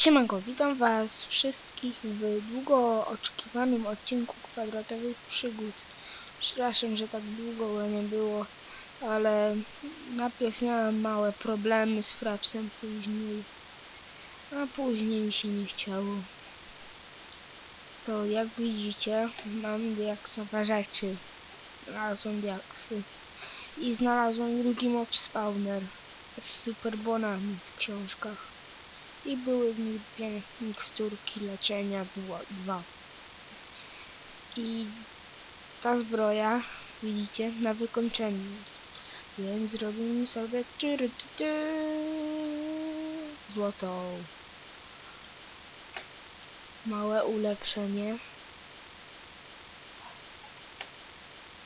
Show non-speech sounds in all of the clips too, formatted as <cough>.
Siemanko, witam was wszystkich w długo oczekiwanym odcinku kwadratowych przygód. Przepraszam, że tak długo go nie było, ale najpierw miałem małe problemy z frapsem później, a później mi się nie chciało. To jak widzicie, mam diaksowe rzeczy. Znalazłem diaksy. I znalazłem drugi mob spawner z superbonami w książkach i były w nich dwie miksturki leczenia było dwa. I ta zbroja, widzicie, na wykończeniu. Więc zrobimy sobie tyry, ty, ty, złotą. Małe ulepszenie.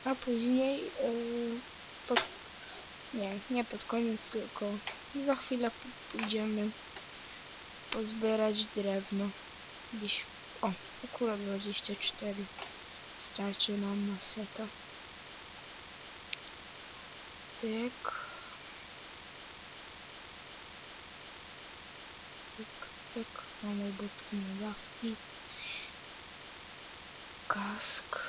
A później yy, pod, nie, nie pod koniec, tylko za chwilę pójdziemy pozbierać drewno. Gdzieś, o, akurat 24. Starczy nam na seta. Pyk. Pyk, pyk. Mamy budki na dawki. Kask.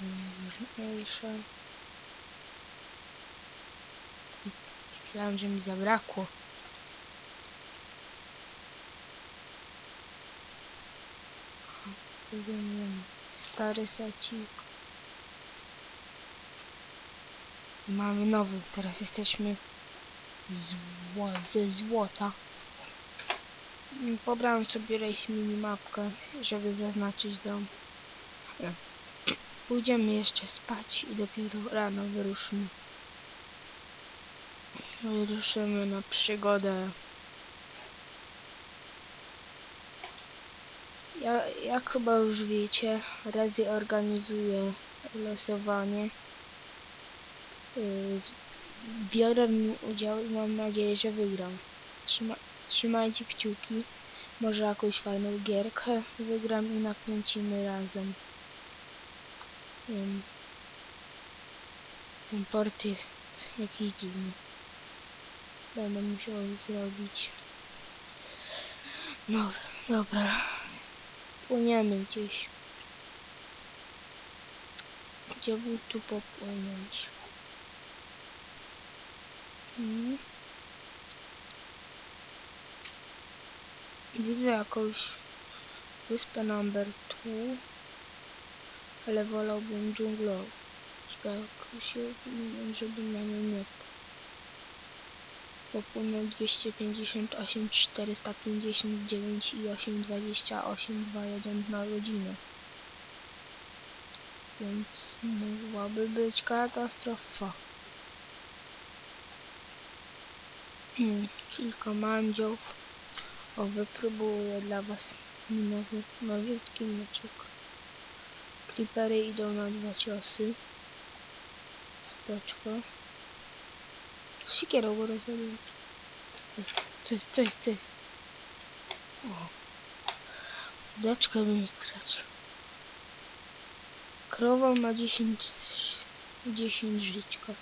Najważniejsze. Myślałem, że mi zabrakło. Ma. Stary secik. Mamy nowy. Teraz jesteśmy zło ze złota. Pobrałem sobie race minimapkę, żeby zaznaczyć dom. Pójdziemy jeszcze spać i dopiero rano wyruszymy. Wyruszymy na przygodę. Ja, jak chyba już wiecie, Rezi organizuje losowanie. Yy, biorę w nim udział i mam nadzieję, że wygram. Trzyma, trzymajcie kciuki. Może jakąś fajną gierkę wygram i nakręcimy razem. Ten port jest jakiś dziwny. Będę musiał zrobić. No, dobra. Płyniemy gdzieś. Gdzie by tu popłynąć? Hmm. Widzę jakąś wyspę number 2, ale wolałbym się opiniuję, żeby na nie nie popłynę 258, 459 i 828, 21 na godzinę. Więc mogłaby być katastrofa. Hmm, kilka mandziów. O, wypróbuję dla was nowy, nowiutki meczek. Creepery idą na dwa ciosy. Spoczko. Sikierą go rozwaliłem. Co jest, co jest, co jest? O. Deczkę bym stracił. Krowa ma 10, 10 żyćka.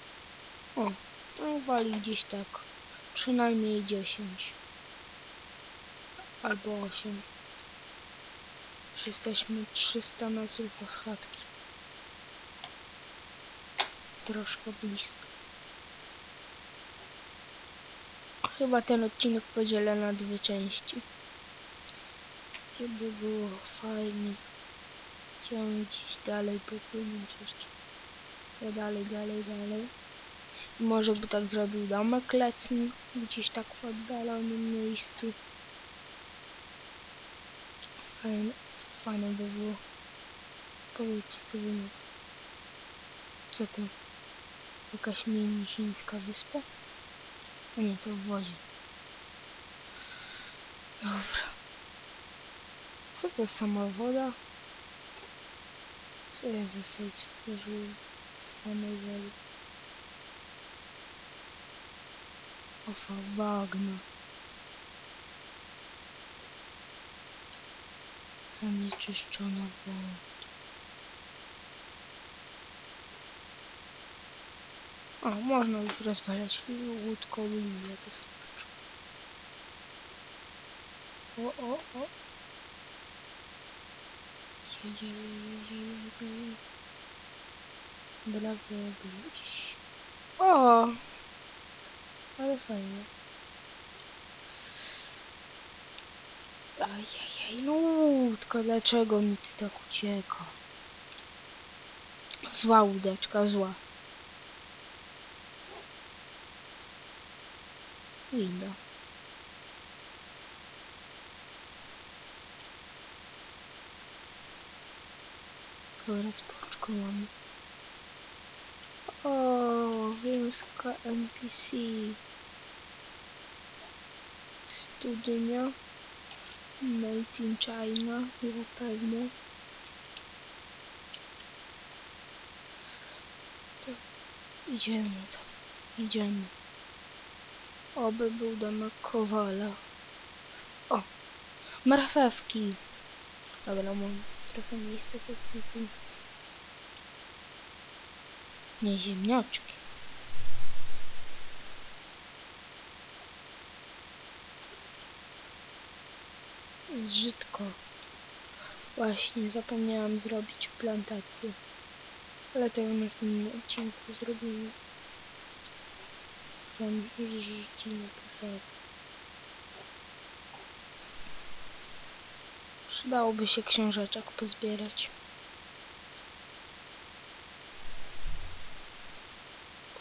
O, no wali gdzieś tak. Przynajmniej 10. Albo 8. Jesteśmy 300 metrów od chatki. Troszkę blisko. Chyba ten odcinek podzielę na dwie części. Żeby było fajnie. Chciałem gdzieś dalej popłynąć jeszcze. Ja dalej, dalej, dalej. Może by tak zrobił domek letni, gdzieś tak w oddalonym miejscu. Fajne, fajne by było. Powiedzcie co wy. Co to? Jakaś mini chińska wyspa? A nie, to w wodzie. Dobra. Co to sama woda? Co ja za save stworzyłem z samej wody? Ofa, bagna. Zanieczyszczona woda. O, można już rozwalać łódką linię, to wystarczy. O, o, o. Jedzie, jedzie, jedzie. Brawo, byś. O! Ale fajnie. Ajajaj, no łódka, dlaczego mi ty tak ucieka? Zła łódeczka, zła. Winda. Dobra, spoczko mamy. O, wioska NPC. Studnia. Made in China, zapewne. To idziemy tam, idziemy. Oby był domek Kowala. O, marchewki. Dobra, mam trochę miejsca pod tym. Nie ziemniaczki. Zżytko. Właśnie, zapomniałam zrobić plantację. Ale to w następnym odcinku zrobimy. Tam życzinę posadzę. Przydałoby się książeczek pozbierać.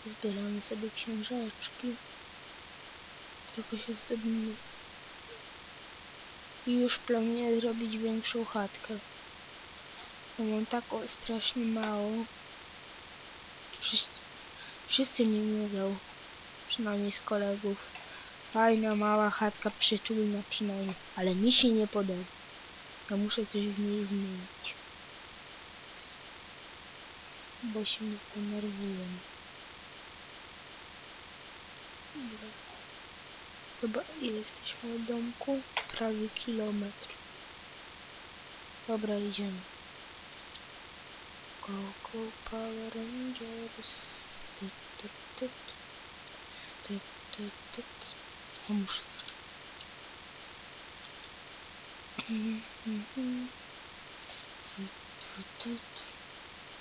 Pozbieramy sobie książeczki. Tylko się zdobimy. I już planuję zrobić większą chatkę. Bo mam taką strasznie małą. Wszyscy, wszyscy mi mówią, przynajmniej z kolegów. Fajna, mała chatka, przytulna przynajmniej. Ale mi się nie podoba. Ja muszę coś w niej zmienić. Bo się zdenerwuję. Zobacz, ile jesteśmy od domku? Prawie kilometr. Dobra, idziemy. Go, go, Power Rangers. Tyt, tyt, tyt. O, muszę.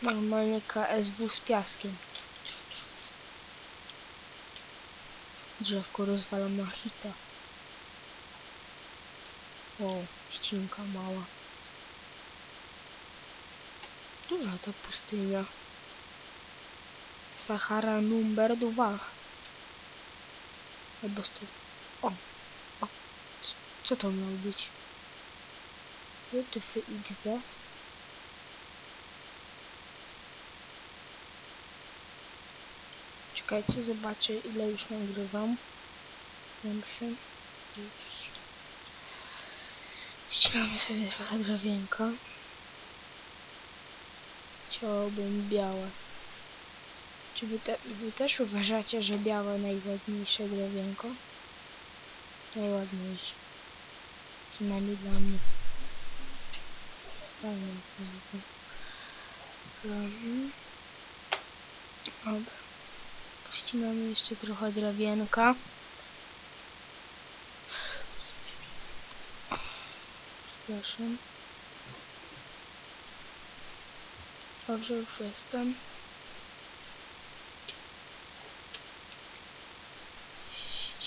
Normalnie KSW z piaskiem. Drzewko rozwalam na hita. O, ścinka mała. Duża ta pustynia. Sahara numer dwa. Albo sto... O, o. Co to miało być? WTF XD? Czekajcie, zobaczę ile już nagrywam. Dobrze. Już. Ścinamy sobie trochę drewienka. Chciałbym białe. Czy wy, te, wy też uważacie, że białe najładniejsze drewienko? Najładniejsze. Przynajmniej dla mnie. Zwykłe. Mhm. Dobra. Ścinamy jeszcze trochę drewienka. Przepraszam. Dobrze, już jestem.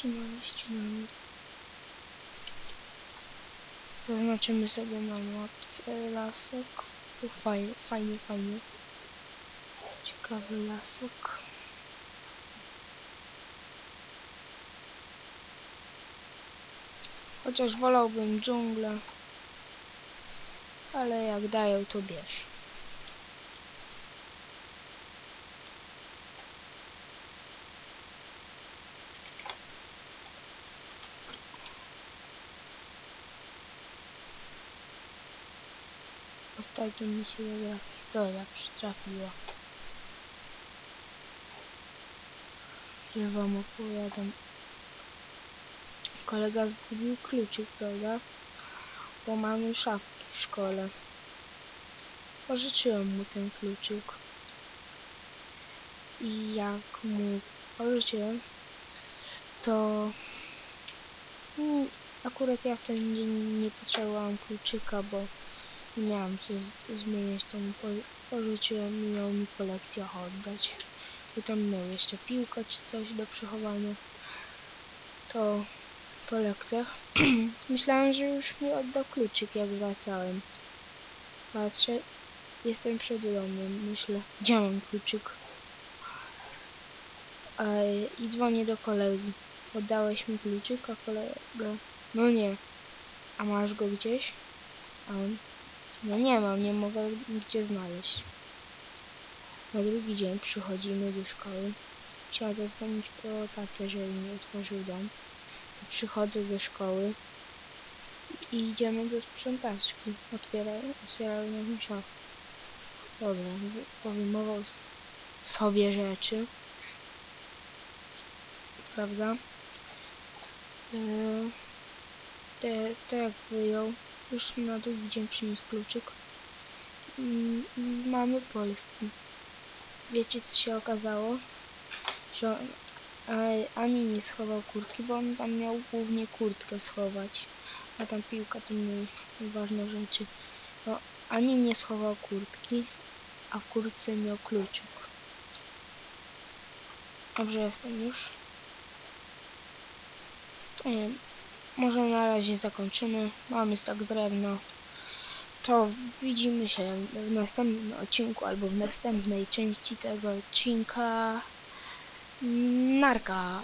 Ścinamy. Zaznaczymy sobie na mapce lasek. Tu fajnie, fajnie, fajnie. Ciekawy lasek. Chociaż wolałbym dżunglę. Ale jak dają, to bierz. Ostatnio mi się dobra historia przytrafiła. Że wam opowiadam. Kolega zgubił kluczyk, prawda? Bo mamy szafki w szkole. Pożyczyłem mu ten kluczyk. I jak mu pożyczyłem, to mm, Akurat ja w ten dzień nie potrzebowałam kluczyka, bo miałam co z- zmieniać tam. Po, pożyczyłem i miał mi po lekcjach oddać. Bo tam miał jeszcze piłkę czy coś do przechowania. To po lekcjach. <clears throat> Myślałem, że już mi oddał kluczyk jak wracałem. Patrzę, jestem przed domem, myślę, gdzie mam kluczyk? I dzwonię do kolegi. Oddałeś mi kluczyk, a kolega, no nie. A masz go gdzieś? A on, no nie mam, nie mogę gdzie znaleźć. Na drugi dzień przychodzimy do szkoły. Chciała zadzwonić po tatę, żeby mi otworzył dom. Przychodzę do szkoły i idziemy do sprzątaczki. Otwierają, otwierają nam szafę. Dobra, wy- powyjmował sobie rzeczy. Prawda? Eee, te, te jak wyjął, już na drugi dzień przyniósł kluczyk. Mm, mamy polski. Wiecie co się okazało? Że ani nie schował kurtki, bo on tam miał głównie kurtkę schować. A tam piłka to mniej ważne rzeczy. No, ani nie schował kurtki, a w kurtce miał kluczyk. Dobrze, jestem już. Wiem, może na razie zakończymy. Mamy stak drewna. To widzimy się w następnym odcinku albo w następnej części tego odcinka. Narka.